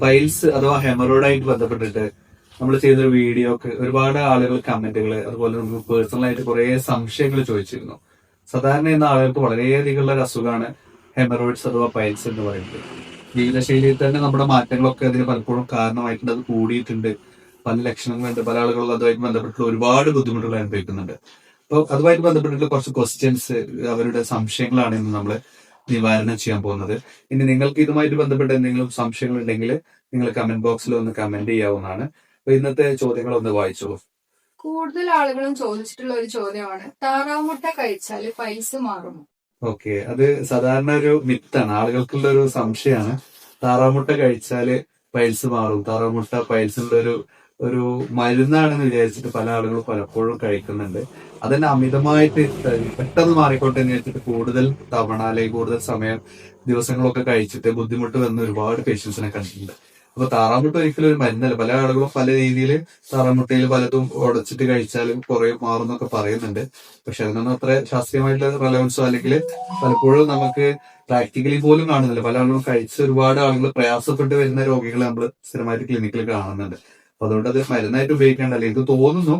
Piles അഥവാ ഹെമറോയിഡായിട്ട് ബന്ധപ്പെട്ടിട്ട് നമ്മൾ ചെയ്തൊരു വീഡിയോ ഒക്കെ ഒരുപാട് ആളുകൾ കമന്റുകൾ അതുപോലെ നമുക്ക് പേഴ്സണൽ ആയിട്ട് കുറെ സംശയങ്ങൾ ചോദിച്ചിരുന്നു. സാധാരണ ഇന്ന് ആളുകൾക്ക് വളരെയധികം ഒരു അസുഖമാണ് ഹെമറോയിഡ്സ് അഥവാ പൈൽസ് എന്ന് പറയുന്നത്. ജീവിതശൈലിയിൽ തന്നെ നമ്മുടെ മാറ്റങ്ങളൊക്കെ അതിന് പലപ്പോഴും കാരണമായിട്ടുണ്ട് അത് കൂടിയിട്ടുണ്ട്. പല ലക്ഷണങ്ങളുണ്ട് പല ആളുകളും അതുമായിട്ട് ബന്ധപ്പെട്ടുള്ള ഒരുപാട് ബുദ്ധിമുട്ടുകൾ അനുഭവിക്കുന്നുണ്ട്. അപ്പോൾ അതുമായിട്ട് ബന്ധപ്പെട്ടിട്ടുള്ള കുറച്ച് ക്വസ്റ്റ്യൻസ് അവരുടെ സംശയങ്ങളാണ് ഇന്ന് നമ്മൾ നിവാരണം ചെയ്യാൻ പോകുന്നത്. ഇനി നിങ്ങൾക്ക് ഇതുമായിട്ട് ബന്ധപ്പെട്ട് എന്തെങ്കിലും സംശയങ്ങൾ ഉണ്ടെങ്കിൽ നിങ്ങൾ കമന്റ് ബോക്സിൽ ഒന്ന് കമന്റ് ചെയ്യാവുന്നതാണ്. അപ്പൊ ഇന്നത്തെ ചോദ്യങ്ങൾ ഒന്ന് വായിച്ചോളൂ. കൂടുതൽ ആളുകളും ചോദിച്ചിട്ടുള്ള ഒരു ചോദ്യമാണ് താറാമുട്ട കഴിച്ചാൽ പൈസ മാറുമോ? ഓക്കെ അത് സാധാരണ ഒരു മിത്താണ് ആളുകൾക്കുള്ള ഒരു സംശയമാണ്. താറാമുട്ട കഴിച്ചാൽ പൈൽസ് മാറും. താറാമുട്ട പൈൽസിന്റെ ഒരു ഒരു മരുന്നാണെന്ന് വിചാരിച്ചിട്ട് പല ആളുകളും പലപ്പോഴും കഴിക്കുന്നുണ്ട്. അതന്നെ അമിതമായിട്ട് പെട്ടെന്ന് മാറിക്കോട്ടെ എന്ന് വെച്ചിട്ട് കൂടുതൽ തവണ അല്ലെങ്കിൽ കൂടുതൽ സമയം ദിവസങ്ങളൊക്കെ കഴിച്ചിട്ട് ബുദ്ധിമുട്ട് വന്ന ഒരുപാട് പേഷ്യൻസിനെ കണ്ടിട്ടുണ്ട്. അപ്പൊ താറാമുട്ട ഒരിക്കലും ഒരു മരുന്നല്ല. പല ആളുകളും പല രീതിയിൽ താറാമുട്ടയിൽ പലതും ഉടച്ചിട്ട് കഴിച്ചാലും കുറെ മാറുന്നൊക്കെ പറയുന്നുണ്ട്. പക്ഷെ അതിനൊന്നും അത്ര ശാസ്ത്രീയമായിട്ടുള്ള റെലവൻസോ അല്ലെങ്കിൽ പലപ്പോഴും നമുക്ക് പ്രാക്ടിക്കലി പോലും കാണുന്നില്ല. പല ആളുകളും കഴിച്ച് ഒരുപാട് ആളുകൾ പ്രയാസപ്പെട്ട് വരുന്ന രോഗികളെ നമ്മൾ സ്ഥിരമായിട്ട് ക്ലിനിക്കിൽ കാണുന്നുണ്ട്. അപ്പൊ അതുകൊണ്ട് അത് മരുന്നായിട്ട് ഉപയോഗിക്കേണ്ടല്ല. എനിക്ക് തോന്നുന്നു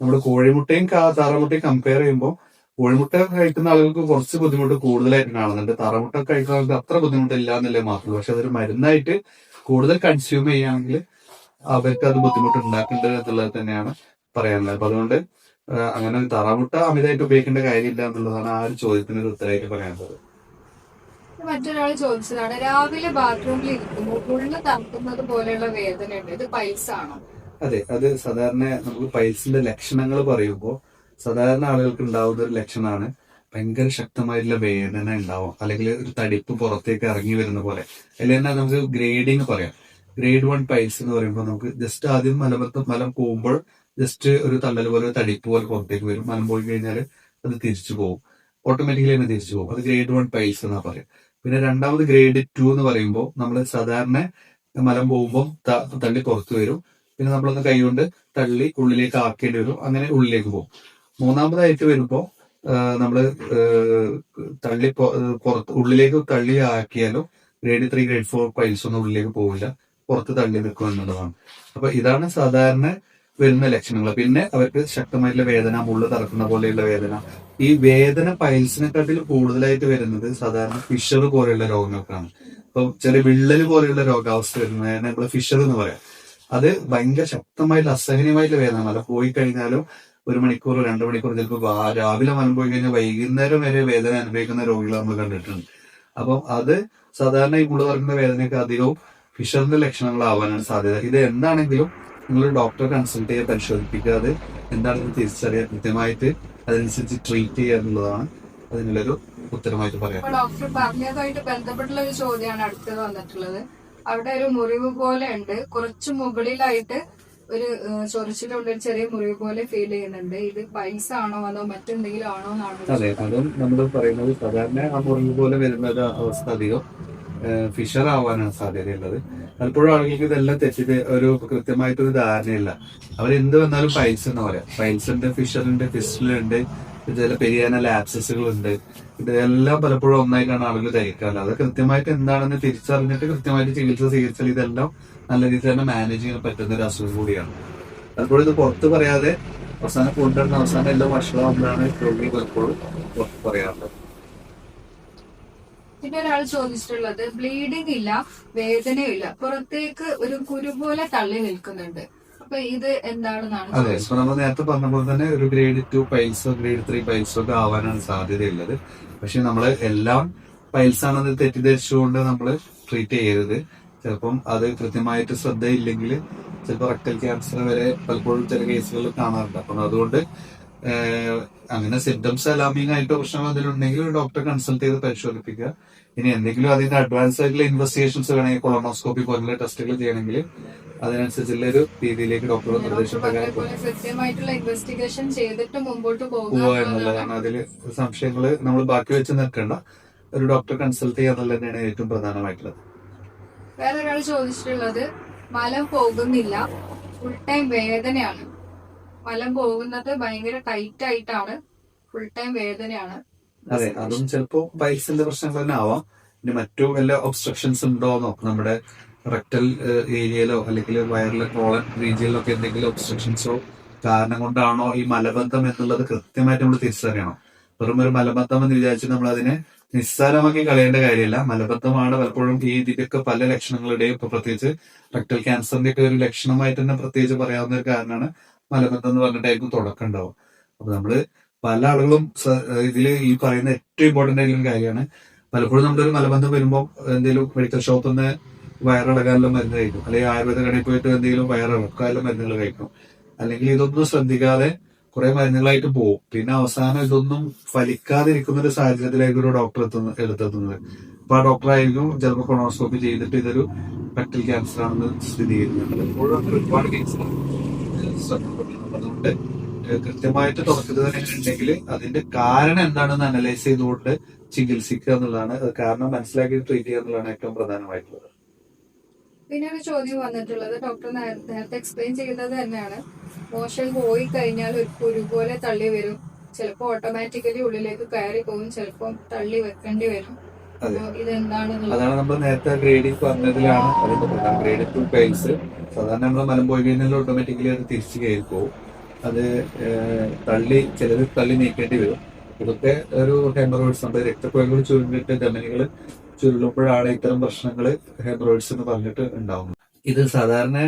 നമ്മുടെ കോഴിമുട്ടയും താറാമുട്ടയും കമ്പയർ ചെയ്യുമ്പോൾ കോഴിമുട്ട കഴിക്കുന്ന ആളുകൾക്ക് കുറച്ച് ബുദ്ധിമുട്ട് കൂടുതലായിട്ട് കാണുന്നുണ്ട്. താറാമുട്ട കഴിക്കുന്ന ആൾക്ക് അത്ര ബുദ്ധിമുട്ടില്ല എന്നല്ലേ മാത്രമേ. പക്ഷെ അതൊരു മരുന്നായിട്ട് കൂടുതൽ കൺസ്യൂം ചെയ്യുകയാണെങ്കിൽ അവർക്ക് അത് ബുദ്ധിമുട്ട് ഉണ്ടാക്കേണ്ടത് എന്നുള്ളത് തന്നെയാണ് പറയാനുള്ളത്. അപ്പൊ അതുകൊണ്ട് അങ്ങനെ താറാമുട്ട അമിതമായിട്ട് ഉപയോഗിക്കേണ്ട കാര്യമില്ല എന്നുള്ളതാണ് ആ ഒരു ചോദ്യത്തിന് ഉത്തരമായിട്ട് പറയാനുള്ളത്. മറ്റൊരാൾ ചോദിച്ചതാണ് രാവിലെ ബാത്റൂമിൽ ഇരിക്കുമ്പോൾ ഉള്ളു തണുക്കുന്നത് പോലെയുള്ള വേദന ഉണ്ട് ഇത് പൈൽസ് ആണോ? അതെ അത് സാധാരണ നമുക്ക് പൈൽസിന്റെ ലക്ഷണങ്ങൾ പറയുമ്പോൾ സാധാരണ ആളുകൾക്ക് ഉണ്ടാവുന്ന ഒരു ലക്ഷണമാണ് ഭയങ്കര ശക്തമായിട്ടുള്ള വേദന ഉണ്ടാവും അല്ലെങ്കിൽ ഒരു തടിപ്പ് പുറത്തേക്ക് ഇറങ്ങി വരുന്ന പോലെ. അല്ലെങ്കിൽ തന്നെ നമുക്ക് ഗ്രേഡിങ് പറയാം. ഗ്രേഡ് വൺ പൈൽസ് എന്ന് പറയുമ്പോൾ നമുക്ക് ജസ്റ്റ് ആദ്യം മലമത്ത് മലം പോകുമ്പോൾ ജസ്റ്റ് ഒരു തള്ളൽ പോലെ തടിപ്പ് പോലെ പുറത്തേക്ക് വരും. മലം പോയി കഴിഞ്ഞാൽ അത് തിരിച്ചു പോകും. ഓട്ടോമാറ്റിക്കലി തന്നെ തിരിച്ചു പോകും. അത് ഗ്രേഡ് വൺ പൈൽസ് എന്നാ പറയാം. പിന്നെ രണ്ടാമത് ഗ്രേഡ് ടു എന്ന് പറയുമ്പോൾ നമ്മൾ സാധാരണ മലം പോകുമ്പോൾ തള്ളി പുറത്തു വരും. പിന്നെ നമ്മളൊന്ന് കൈകൊണ്ട് തള്ളി ഉള്ളിലേക്ക് ആക്കേണ്ടി വരും. അങ്ങനെ ഉള്ളിലേക്ക് പോകും. മൂന്നാമതായിട്ട് വരുമ്പോൾ നമ്മൾ തള്ളി പുറത്ത് ഉള്ളിലേക്ക് തള്ളി ആക്കിയാലും grade three grade four piles ഒന്നും ഉള്ളിലേക്ക് പോവില്ല. പുറത്ത് തള്ളി നിൽക്കും എന്നുള്ളതാണ്. അപ്പൊ ഇതാണ് സാധാരണ വരുന്ന ലക്ഷണങ്ങൾ. പിന്നെ അവർക്ക് ശക്തമായിട്ടുള്ള വേദന മുള്ളു തറക്കുന്ന പോലെയുള്ള വേദന. ഈ വേദന പൈൽസിനെക്കാട്ടിൽ കൂടുതലായിട്ട് വരുന്നത് സാധാരണ ഫിഷർ പോലെയുള്ള രോഗങ്ങൾക്കാണ്. ഇപ്പം ചെറിയ വിള്ളൽ പോലെയുള്ള രോഗാവസ്ഥ വരുന്നതിനെ നമ്മൾ ഫിഷർ എന്ന് പറയാം. അത് ഭയങ്കര ശക്തമായിട്ടുള്ള അസഹനീയമായിട്ടുള്ള വേദന അല്ല പോയി കഴിഞ്ഞാലും ഒരു മണിക്കൂർ രണ്ട് മണിക്കൂർ ചിലപ്പോൾ രാവിലെ മലം പോയി കഴിഞ്ഞാൽ വൈകുന്നേരം വരെ വേദന അനുഭവിക്കുന്ന രോഗികൾ നമ്മൾ കണ്ടിട്ടുണ്ട്. അപ്പം അത് സാധാരണ ഈ മുള്ള തറക്കുന്ന വേദനയൊക്കെ അധികവും ഫിഷറിന്റെ ലക്ഷണങ്ങളാവാനാണ് സാധ്യത. ഇത് എന്താണെങ്കിലും നിങ്ങൾ ഡോക്ടറെ കൺസൾട്ട് ചെയ്യാൻ പരിശോധിപ്പിക്കാതെ എന്താണെന്ന് തിരിച്ചറിയാൻ കൃത്യമായിട്ട് അതനുസരിച്ച് ട്രീറ്റ് ചെയ്യുക എന്നുള്ളതാണ് അതിനുള്ളൊരു ഉത്തരമായിട്ട് പറയാം ഡോക്ടർ പറഞ്ഞതുമായിട്ട് ബന്ധപ്പെട്ടുള്ള ഒരു ചോദ്യമാണ് അടുത്തത് വന്നിട്ടുള്ളത്. അവിടെ ഒരു മുറിവ് പോലെ ഉണ്ട്. കുറച്ച് മുകളിലായിട്ട് ഒരു ചൊറിച്ചിലുള്ള ഒരു ചെറിയ മുറിവ് പോലെ ഫീൽ ചെയ്യുന്നുണ്ട്. ഇത് പൈസ ആണോ അതോ മറ്റെന്തെങ്കിലും ആണോ എന്നാണ് അതെ അതും. നമ്മൾ പറയുന്നത് സാധാരണ ആ മുറിവ് പോലെ വരുന്ന ഒരു അവസ്ഥ അധികം ഫിഷർ ആവാനാണ് സാധ്യതയുള്ളത്. പലപ്പോഴും ആളുകൾക്ക് ഇതെല്ലാം തെറ്റിട്ട് ഒരു കൃത്യമായിട്ടൊരു ധാരണയില്ല. അവരെന്ത് വന്നാലും പൈൽസ് എന്ന് പറയാം. പൈൽസ് ഉണ്ട് ഫിഷറുണ്ട് ഫിസ്റ്റിലുണ്ട് പെരിയാന ലാപ്സസുകൾ ഉണ്ട് ഇതെല്ലാം പലപ്പോഴും ഒന്നായിട്ടാണ് ആളുകൾ ധരിക്കാറ്. അത് കൃത്യമായിട്ട് എന്താണെന്ന് തിരിച്ചറിഞ്ഞിട്ട് കൃത്യമായിട്ട് ചികിത്സ സ്വീകരിച്ചാൽ ഇതെല്ലാം നല്ല രീതിയിൽ തന്നെ മാനേജ് ചെയ്യാൻ പറ്റുന്ന ഒരു അസുഖം കൂടിയാണ്. പലപ്പോഴും ഇത് പുറത്ത് പറയാതെ അവസാനം കൊണ്ടുവരുന്ന അവസാനം എല്ലാ വഷളാകുമ്പോഴാണ് രോഗി പലപ്പോഴും പുറത്ത് പറയാറുള്ളത്. പിന്നെ ഒരാൾ ചോദിച്ചിട്ടുള്ളത് ബ്ലീഡിംഗ് ഇല്ല വേദനയില്ല പുറത്തേക്ക് ഒരു കുരു പോലെ തള്ളി നിൽക്കുന്നുണ്ട്. അപ്പൊ ഇത് എന്താണെന്നാണ് അതെ നമ്മൾ നേരത്തെ പറഞ്ഞ പോലെ തന്നെ ഒരു ഗ്രേഡ് ടു പൈൽസോ ഗ്രേഡ് ത്രീ പൈൽസോ ഒക്കെ ആവാനാണ് സാധ്യതയുള്ളത് പക്ഷെ നമ്മൾ എല്ലാം പൈൽസ് ആണെന്ന് തെറ്റിദ്ധരിച്ചുകൊണ്ട് നമ്മൾ ട്രീറ്റ് ചെയ്യരുത്. ചിലപ്പം അത് കൃത്യമായിട്ട് ശ്രദ്ധയില്ലെങ്കിൽ ചിലപ്പോൾ റക്ടൽ ക്യാൻസർ വരെ പലപ്പോഴും ചില കേസുകളിൽ കാണാറുണ്ട്. അപ്പം അതുകൊണ്ട് അങ്ങനെ സിംറ്റംസ് അലാമിങ് ആയിട്ട് പ്രശ്നം അതിലുണ്ടെങ്കിൽ ഡോക്ടറെ കൺസൾട്ട് ചെയ്ത് പരിശോധിപ്പിക്കുക. ഇനി എന്തെങ്കിലും അതിന്റെ അഡ്വാൻസ് ആയിട്ടുള്ള ഇൻവെസ്റ്റിഗേഷൻസ് വേണമെങ്കിൽ കൊളോണോസ്കോപ്പി പോലുള്ള ടെസ്റ്റുകൾ ചെയ്യണമെങ്കിൽ അതിനനുസരിച്ചുള്ള ഒരു രീതിയിലേക്ക് ഡോക്ടർ പോവുക എന്നുള്ളതാണ്. അതിൽ സംശയങ്ങൾ നമ്മൾ ബാക്കി വെച്ച് നിൽക്കേണ്ട. ഒരു ഡോക്ടറെ കൺസൾട്ട് ചെയ്യുക എന്നുള്ളത് തന്നെയാണ് ഏറ്റവും പ്രധാനമായിട്ടുള്ളത്. വേറെ ഒരാൾ ചോദിച്ചിട്ടുള്ളത് മലം പോകുന്നില്ല ഫുൾ ടൈം വേദനയാണ്. മലം പോകുന്നത് ഭയങ്കര ടൈറ്റ് ആയിട്ടാണ്. ഫുൾ ടൈം വേദനയാണ്. അതെ അതും ചിലപ്പോ പൈൽസിന്റെ പ്രശ്നങ്ങൾ തന്നെ ആവാം. ഇനി മറ്റു വല്ല ഒബ്സ്ട്രക്ഷൻസ് ഉണ്ടോന്നോ നമ്മുടെ റെക്ടൽ ഏരിയയിലോ അല്ലെങ്കിൽ വയറിലെ കോളൻ റീജിയനിലൊക്കെ എന്തെങ്കിലും ഒബ്സ്ട്രക്ഷൻസോ കാരണം കൊണ്ടാണോ ഈ മലബന്ധം എന്നുള്ളത് കൃത്യമായിട്ട് നമ്മൾ തിരിച്ചറിയണം. വെറും ഒരു മലബന്ധം എന്ന് വിചാരിച്ച് നമ്മൾ അതിനെ നിസ്സാരമാക്കി കളയേണ്ട കാര്യമില്ല. മലബന്ധമാണ് പലപ്പോഴും ഈ ഇതിന്റെയൊക്കെ പല ലക്ഷണങ്ങളുടെയും ഇപ്പൊ പ്രത്യേകിച്ച് റെക്ടൽ ക്യാൻസറിന്റെ ഒക്കെ ഒരു ലക്ഷണമായിട്ട് തന്നെ പ്രത്യേകിച്ച് പറയാവുന്ന ഒരു കാരണമാണ്. മലബന്ധം എന്ന് പറഞ്ഞിട്ടായിരിക്കും തുടക്കം ഉണ്ടാവും അപ്പൊ നമ്മൾ പല ആളുകളും ഇതിൽ ഈ പറയുന്ന ഏറ്റവും ഇമ്പോർട്ടന്റ് ആയിട്ടുള്ള കാര്യമാണ്. പലപ്പോഴും നമ്മളൊരു മലബന്ധം വരുമ്പോൾ എന്തെങ്കിലും മെഡിക്കൽ ഷോപ്പിൽ നിന്ന് വയറിളകാനുള്ള മരുന്ന് കഴിക്കും. അല്ലെങ്കിൽ ആയുർവേദ കടയിൽ പോയിട്ട് എന്തെങ്കിലും വയറിളക്കാനുള്ള മരുന്നുകൾ കഴിക്കും. അല്ലെങ്കിൽ ഇതൊന്നും ശ്രദ്ധിക്കാതെ കുറെ മരുന്നുകളായിട്ട് പോകും. പിന്നെ അവസാനം ഇതൊന്നും ഫലിക്കാതിരിക്കുന്ന ഒരു സാഹചര്യത്തിലേക്ക് ഒരു ഡോക്ടർ എത്തുന്ന എടുത്തെത്തുന്നത്. അപ്പൊ ആ ഡോക്ടറായിരിക്കും ചിലപ്പോൾ കൊണോസ്കോപ്പി ചെയ്തിട്ട് ഇതൊരു റെക്ടൽ ക്യാൻസർ ആണെന്ന് സ്ഥിരീകരിക്കുന്നത് ചെയ്യുന്നുണ്ട് ഒരുപാട് കേസുകൾ കൃത്യമായിട്ട് തുടക്കത്തിൽ തന്നെ അതിന്റെ കാരണം എന്താണെന്ന് അനലൈസ് ചെയ്തുകൊണ്ട് ചികിത്സിക്കുക എന്നുള്ളതാണ്. കാരണം മനസ്സിലാക്കി ട്രീറ്റ് ചെയ്യുക എന്നുള്ളതാണ് ഏറ്റവും പ്രധാനമായിട്ടുള്ളത്. പിന്നെ ഒരു ചോദ്യം വന്നിട്ടുള്ളത് ഡോക്ടർ നേരത്തെ എക്സ്പ്ലെയിൻ ചെയ്തത് തന്നെയാണ്. മോഷൻ പോയി കഴിഞ്ഞാൽ ഒരു കുരു പോലെ തള്ളി വരും. ചിലപ്പോൾ ഓട്ടോമാറ്റിക്കലി ഉള്ളിലേക്ക് കയറി പോകും ചിലപ്പോൾ തള്ളി വെക്കേണ്ടി വരും. അതാണ് നമ്മൾ നേരത്തെ ഗ്രേഡിംഗ് പറഞ്ഞതിലാണ് അതിന്റെ പ്രധാന ഗ്രേഡ് ടു പേസ് സാധാരണ നമ്മൾ മലം പോയി കഴിഞ്ഞാൽ ഓട്ടോമാറ്റിക്കലി അത് തിരിച്ചു കയറി പോകും അത് തള്ളി ചിലത് തള്ളി നീക്കേണ്ടി വരും. ഇതൊക്കെ ഒരു ഹെമറോയിഡ്സ് ഉണ്ട്. രക്തക്കുഴലുകൾ ചുരുണ്ടിട്ട് ധമനികൾ ചുരുളുമ്പോഴാണ് ഇത്തരം പ്രശ്നങ്ങൾ ഹെമറോയിഡ്സ് എന്ന് പറഞ്ഞിട്ട് ഉണ്ടാവുന്നത്. ഇത് സാധാരണ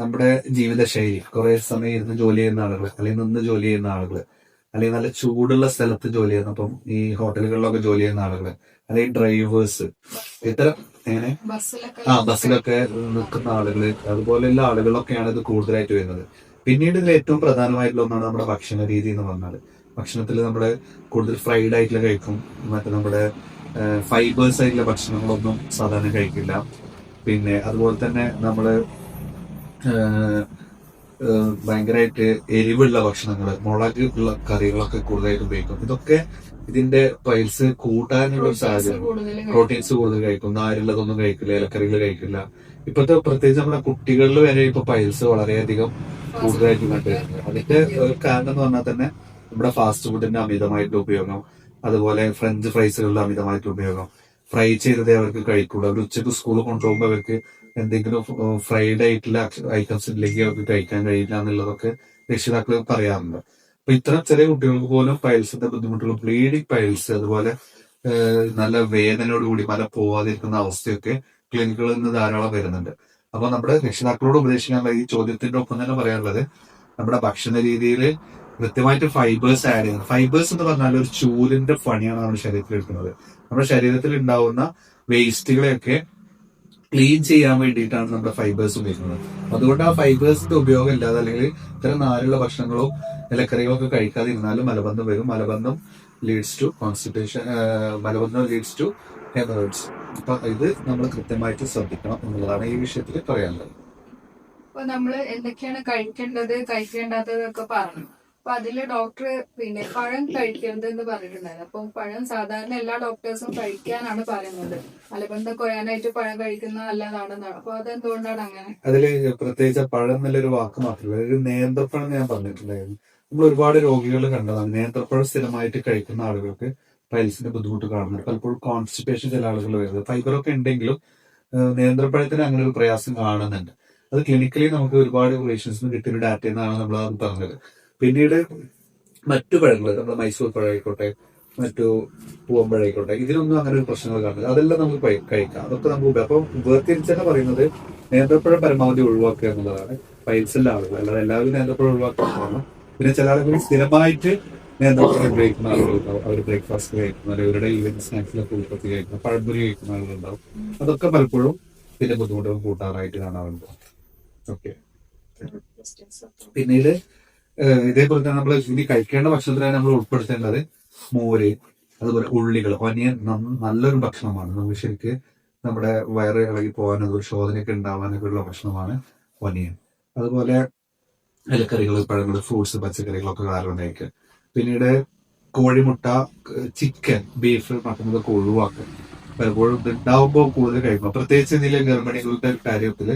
നമ്മുടെ ജീവിതശൈലി. കുറെ സമയം ഇരുന്ന് ജോലി ചെയ്യുന്ന ആളുകൾ അല്ലെങ്കിൽ നിന്ന് ജോലി ചെയ്യുന്ന ആളുകൾ. അല്ലെങ്കിൽ നല്ല ചൂടുള്ള സ്ഥലത്ത് ജോലി ചെയ്യുന്ന അപ്പം ഈ ഹോട്ടലുകളിലൊക്കെ ജോലി ചെയ്യുന്ന ആളുകൾ അല്ലെങ്കിൽ ഡ്രൈവേഴ്സ് ഇത്തരം എങ്ങനെ? ആ ബസ്സിലൊക്കെ നിൽക്കുന്ന ആളുകൾ അതുപോലെയുള്ള ആളുകളൊക്കെയാണ് ഇത് കൂടുതലായിട്ട് വരുന്നത്. പിന്നീട് ഇതിൽ ഏറ്റവും പ്രധാനമായിട്ടുള്ള ഒന്നാണ് നമ്മുടെ ഭക്ഷണ രീതി എന്ന് പറഞ്ഞാൽ ഭക്ഷണത്തിൽ നമ്മൾ കൂടുതൽ ഫ്രൈഡ് ആയിട്ടുള്ള കഴിക്കും മറ്റേ നമ്മുടെ ഫൈബേഴ്സ് ആയിട്ടുള്ള ഭക്ഷണങ്ങളൊന്നും സാധാരണ കഴിക്കില്ല. പിന്നെ അതുപോലെ തന്നെ ഏഹ്, ഭയങ്കരമായിട്ട് എരിവുള്ള ഭക്ഷണങ്ങൾ മുളക് ഉള്ള കറികളൊക്കെ കൂടുതലായിട്ട് ഉപയോഗിക്കും. ഇതൊക്കെ ഇതിന്റെ പൈൽസ് കൂട്ടാനുള്ള ഒരു സാഹചര്യം. പ്രോട്ടീൻസ് കൂടുതൽ കഴിക്കും. നാരുള്ളതൊന്നും കഴിക്കില്ല ഇലക്കറികൾ കഴിക്കില്ല. ഇപ്പോഴത്തെ പ്രത്യേകിച്ച് നമ്മുടെ കുട്ടികളിൽ വരെ ഇപ്പൊ പൈൽസ് വളരെയധികം കൂടുതലായിട്ട് കണ്ടുവരുന്നത് അതിന്റെ ഒരു കാരണം എന്ന് പറഞ്ഞാൽ തന്നെ നമ്മുടെ ഫാസ്റ്റ് ഫുഡിന്റെ അമിതമായിട്ടുള്ള ഉപയോഗം. അതുപോലെ ഫ്രഞ്ച് ഫ്രൈസുകളുടെ അമിതമായിട്ടുള്ള ഉപയോഗം. ഫ്രൈ ചെയ്തതേ അവർക്ക് കഴിക്കുള്ളൂ. അവർ ഉച്ചയ്ക്ക് സ്കൂളിൽ കൊണ്ടുപോകുമ്പോൾ അവർക്ക് എന്തെങ്കിലും ഫ്രൈഡ് ആയിട്ടുള്ള ഐറ്റംസ് ഇല്ലെങ്കിൽ അവർക്ക് കഴിക്കാൻ കഴിയില്ല എന്നുള്ളതൊക്കെ രക്ഷിതാക്കൾ പറയാറുണ്ട്. അപ്പൊ ഇത്തരം ചെറിയ കുട്ടികൾക്ക് പോലും പൈൽസിന്റെ ബുദ്ധിമുട്ടുകൾ ബ്ലീഡിങ് പൈൽസ് അതുപോലെ നല്ല വേദനയോടുകൂടി മല പോവാതിരിക്കുന്ന അവസ്ഥയൊക്കെ ക്ലിനിക്കുകളിൽ നിന്ന് ധാരാളം വരുന്നുണ്ട്. അപ്പൊ നമ്മുടെ രക്ഷിതാക്കളോട് ഉപദേശിക്കാനുള്ള ഈ ചോദ്യത്തിന്റെ ഒപ്പം തന്നെ പറയാനുള്ളത് നമ്മുടെ ഭക്ഷണ രീതിയിൽ കൃത്യമായിട്ട് ഫൈബേഴ്സ് ആഡ് ചെയ്യുന്നത് ഫൈബേഴ്സ് എന്ന് പറഞ്ഞാൽ ഒരു ചൂലിന്റെ പണിയാണ് നമ്മുടെ ശരീരത്തിൽ എടുക്കുന്നത്. നമ്മുടെ ശരീരത്തിൽ ഉണ്ടാവുന്ന വേസ്റ്റുകളെയൊക്കെ ക്ലീൻ ചെയ്യാൻ വേണ്ടിയിട്ടാണ് നമ്മുടെ ഫൈബേഴ്സ് ഉപയോഗിക്കുന്നത്. അതുകൊണ്ട് ആ ഫൈബേഴ്സിന്റെ ഉപയോഗം ഇല്ലാതെ അല്ലെങ്കിൽ ഇത്തരം നാരുള്ള ഭക്ഷണങ്ങളോ ഇലക്കറികളോ ഒക്കെ കഴിക്കാതെ ഇരുന്നാലും മലബന്ധം വരും. മലബന്ധം ലീഡ്സ് ടു കോൺസ്റ്റിപ്പേഷൻ മലബന്ധം ലീഡ്സ് ടു ഹെമറോയിഡ്സ് അപ്പൊ ഇത് നമ്മൾ കൃത്യമായിട്ട് ശ്രദ്ധിക്കണം എന്നുള്ളതാണ് ഈ വിഷയത്തിൽ പറയാനുള്ളത്. അപ്പൊ നമ്മൾ എന്തൊക്കെയാണ് കഴിക്കേണ്ടത് കഴിക്കേണ്ടാത്തതൊക്കെ പറഞ്ഞു. അപ്പൊ അതിൽ ഡോക്ടർ പിന്നെ പഴം കഴിക്കരുത് എന്ന് പറഞ്ഞിട്ടുണ്ടായിരുന്നു. അപ്പൊ പഴം സാധാരണ എല്ലാ ഡോക്ടേഴ്സും കഴിക്കാനാണ് പറയുന്നത്. മലബന്ധം കുറയാനായിട്ട് പഴം കഴിക്കുന്ന നല്ലതാണെന്നാണ്. അപ്പൊ അതെന്തുകൊണ്ടാണ് അങ്ങനെ? അതിൽ പ്രത്യേകിച്ച് പഴം എന്നുള്ളൊരു വാക്ക് മാത്രമല്ല ഒരു നേന്ത്രപ്പഴം ഞാൻ പറഞ്ഞിട്ടുണ്ടായിരുന്നു. നമ്മൾ ഒരുപാട് രോഗികൾ കണ്ടതാണ്. നേന്ത്രപ്പഴം സ്ഥിരമായിട്ട് കഴിക്കുന്ന ആളുകൾക്ക് പൈൽസിന്റെ ബുദ്ധിമുട്ട് കാണുന്നുണ്ട്. പലപ്പോഴും കോൺസ്റ്റിപ്പേഷൻ ചില ആളുകൾ വരുന്നത്. ഫൈബറൊക്കെ ഉണ്ടെങ്കിലും നേന്ത്രപ്പഴത്തിന് അങ്ങനെ ഒരു പ്രയാസം കാണുന്നുണ്ട്. അത് ക്ലിനിക്കലി നമുക്ക് ഒരുപാട് പേഷ്യൻസിന് കിട്ടിയ ഡാറ്റ എന്നാണ് നമ്മൾ അത് പറഞ്ഞത്. പിന്നീട് മറ്റു പഴങ്ങൾ നമ്മുടെ മൈസൂർ പഴം ആയിക്കോട്ടെ മറ്റു പൂവമ്പഴായിക്കോട്ടെ ഇതിനൊന്നും അങ്ങനെ ഒരു പ്രശ്നങ്ങൾ കാണുന്നത് അതെല്ലാം നമുക്ക് കഴി- കഴിക്കാം. അതൊക്കെ നമുക്ക് അപ്പം വേർതിരിച്ചെന്ന് പറയുന്നത് നേന്ത്രപ്പഴം പരമാവധി ഒഴിവാക്കുക എന്നുള്ളതാണ്. പൈൽസിലെ ആളുകൾ അല്ലാതെ എല്ലാവരും നേന്ത്രപ്പഴം ഒഴിവാക്കുന്നതാണ്. പിന്നെ ചില ആളുകൾ സ്ഥിരമായിട്ട് നേന്ത്രപ്പഴം ഉപയോഗിക്കുന്ന ആളുകളുണ്ടാവും അവർ ബ്രേക്ക്ഫാസ്റ്റ് കഴിക്കുന്നവർ അവരുടെ ഈവനിങ് സ്നാക്സിലൊക്കെ ഉൾപ്പെടുത്തി കഴിക്കുന്ന പഴംപൊരി കഴിക്കുന്ന ആളുകളുണ്ടാവും അതൊക്കെ പലപ്പോഴും പിന്നെ ബുദ്ധിമുട്ടുകൾ കൂട്ടാറായിട്ട് കാണാറുണ്ട്. ഓക്കെ പിന്നീട് ഇതേപോലെ തന്നെ നമ്മൾ ഇനി കഴിക്കേണ്ട ഭക്ഷണത്തിലാണ് നമ്മൾ ഉൾപ്പെടുത്തേണ്ടത് മോര് അതുപോലെ ഉള്ളികൾ ഒനിയൻ നല്ലൊരു ഭക്ഷണമാണ്. നമുക്ക് ശരിക്ക് നമ്മുടെ വയറ് ഇളകി പോകാൻ അതുപോലെ ശോധനയൊക്കെ ഉണ്ടാവാനൊക്കെ ഉള്ള ഭക്ഷണമാണ് ഒനിയൻ അതുപോലെ ഇലക്കറികൾ പഴങ്ങൾ ഫ്രൂട്ട്സ് പച്ചക്കറികളൊക്കെ കഴിക്കുക പിന്നീട് കോഴിമുട്ട ചിക്കൻ ബീഫ് മട്ടൻ ഇതൊക്കെ ഒഴിവാക്കുക. പലപ്പോഴും ഉണ്ടാവുമ്പോൾ കൂടുതൽ കഴിക്കും. പ്രത്യേകിച്ച് ഇതിലെ ഗർഭിണികളുടെ കാര്യത്തിൽ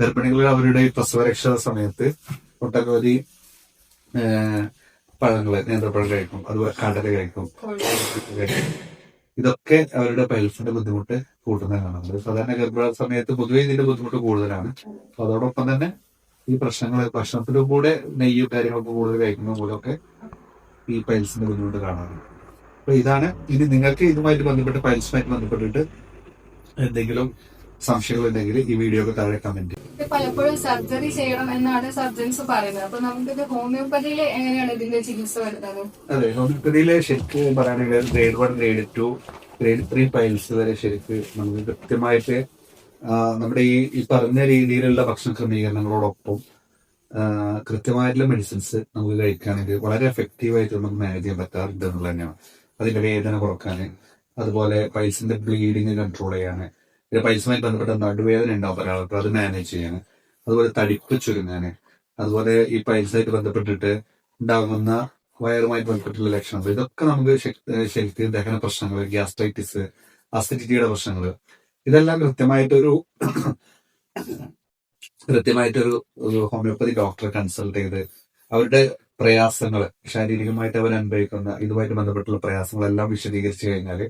ഗർഭിണികൾ അവരുടെ പ്രസവരക്ഷാ സമയത്ത് ഒട്ടനവധി ഏഹ്, പഴങ്ങൾ നേന്ത്രപ്പഴം കഴിക്കും അതുപോലെ കടല കഴിക്കും. ഇതൊക്കെ അവരുടെ പൈൽസിന്റെ ബുദ്ധിമുട്ട് കൂട്ടുന്നതാണ്. സാധാരണ ഗർഭ സമയത്ത് പൊതുവെ ഇതിന്റെ ബുദ്ധിമുട്ട് കൂടുതലാണ്. അപ്പൊ അതോടൊപ്പം തന്നെ ഈ പ്രശ്നങ്ങൾ ഭക്ഷണത്തിലും കൂടെ നെയ്യും കാര്യങ്ങളൊക്കെ കൂടുതൽ കഴിക്കുന്ന മൂലമൊക്കെ ഈ പൈൽസിന്റെ ബുദ്ധിമുട്ട് കാണാറുണ്ട് അപ്പൊ ഇതാണ് ഇനി നിങ്ങൾക്ക് ഇതുമായിട്ട് ബന്ധപ്പെട്ട് പൈൽസുമായിട്ട് ബന്ധപ്പെട്ടിട്ട് എന്തെങ്കിലും സംശയങ്ങൾ ഉണ്ടെങ്കിൽ ഈ വീഡിയോക്ക് താഴെ കമന്റ് ഇത് പലപ്പോഴും സർജറി ചെയ്യണം എന്നാണ് സർജൻസ് പറയുന്നത്. അപ്പൊ നമുക്കിത് ഹോമിയോപ്പതിയിൽ എങ്ങനെയാണ് ഇതിന്റെ ചികിത്സ വരുന്നത്? അതെ ഹോമിയോപ്പതിയിലെ ശരിക്കും പറയുകയാണെങ്കിൽ grade one grade two grade three piles വരെ ശരിക്ക് നമുക്ക് കൃത്യമായിട്ട് നമ്മുടെ ഈ ഈ പറഞ്ഞ രീതിയിലുള്ള ഭക്ഷണ ക്രമീകരണങ്ങളോടൊപ്പം കൃത്യമായിട്ടുള്ള മെഡിസിൻസ് നമുക്ക് കഴിക്കുകയാണെങ്കിൽ വളരെ എഫക്റ്റീവായിട്ട് നമുക്ക് മാനേജ് ചെയ്യാൻ പറ്റാറുണ്ട് എന്നുള്ളത് തന്നെയാണ്. അതിന്റെ വേദന കുറയ്ക്കാൻ അതുപോലെ പൈൽസിന്റെ ബ്ലീഡിങ് കൺട്രോൾ ചെയ്യാൻ പിന്നെ പൈസയുമായി ബന്ധപ്പെട്ട നടുവേദന ഉണ്ടാവും ഒരാൾക്ക്. അത് മാനേജ് ചെയ്യാൻ അതുപോലെ തടിപ്പ് ചുരുങ്ങാൻ അതുപോലെ ഈ പൈസയായിട്ട് ബന്ധപ്പെട്ടിട്ട് ഉണ്ടാകുന്ന വയറുമായി ബന്ധപ്പെട്ടുള്ള ലക്ഷണങ്ങൾ. ഇതൊക്കെ നമുക്ക് ശക്തി ദഹന പ്രശ്നങ്ങൾ. ഗ്യാസ്ട്രൈറ്റിസ് അസിഡിറ്റിയുടെ പ്രശ്നങ്ങൾ. ഇതെല്ലാം കൃത്യമായിട്ടൊരു കൃത്യമായിട്ടൊരു ഹോമിയോപ്പതി ഡോക്ടറെ കൺസൾട്ട് ചെയ്ത് അവരുടെ പ്രയാസങ്ങൾ ശാരീരികമായിട്ട് അവർ അനുഭവിക്കുന്ന ഇതുമായിട്ട് ബന്ധപ്പെട്ടുള്ള പ്രയാസങ്ങളെല്ലാം വിശദീകരിച്ചു കഴിഞ്ഞാൽ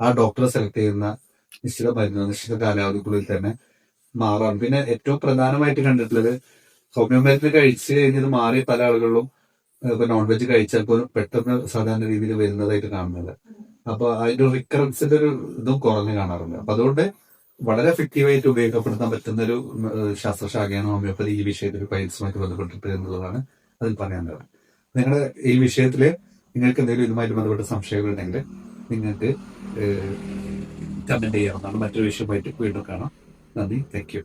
ആ ഡോക്ടറെ സെലക്ട് ചെയ്യുന്ന നിശ്ചിത മരുന്ന് നിശ്ചിത കാലാവധിക്കുള്ളിൽ തന്നെ മാറാം പിന്നെ ഏറ്റവും പ്രധാനമായിട്ട് കണ്ടിട്ടുള്ളത് ഹോമിയോ മരുന്ന് കഴിച്ച് കഴിഞ്ഞത് മാറി പല ആളുകളിലും ഇപ്പൊ നോൺ വെജ് കഴിച്ചാൽ പോലും പെട്ടെന്ന് സാധാരണ രീതിയിൽ വരുന്നതായിട്ട് കാണുന്നത്. അപ്പൊ അതിന്റെ റിക്കറൻസിന്റെ ഒരു ഇതും കുറഞ്ഞു കാണാറുണ്ട്. അപ്പൊ അതുകൊണ്ട് വളരെ എഫക്റ്റീവായിട്ട് ഉപയോഗപ്പെടുത്താൻ പറ്റുന്ന ഒരു ശാസ്ത്രശാഖയാണ് ഹോമിയോപ്പതി. ഈ വിഷയത്തിൽ പൈൽസുമായിട്ട് ബന്ധപ്പെട്ടിട്ട് എന്നുള്ളതാണ് അതിൽ പറയാനുള്ളത്. നിങ്ങളുടെ ഈ വിഷയത്തിൽ നിങ്ങൾക്ക് എന്തെങ്കിലും ഇതുമായിട്ട് ബന്ധപ്പെട്ട സംശയങ്ങളുണ്ടെങ്കിൽ നിങ്ങൾക്ക് കമന്റ് ചെയ്യാവുന്നതാണ് മറ്റൊരു വിഷയമായിട്ട് വീണ്ടും കാണാം. നന്ദി. താങ്ക്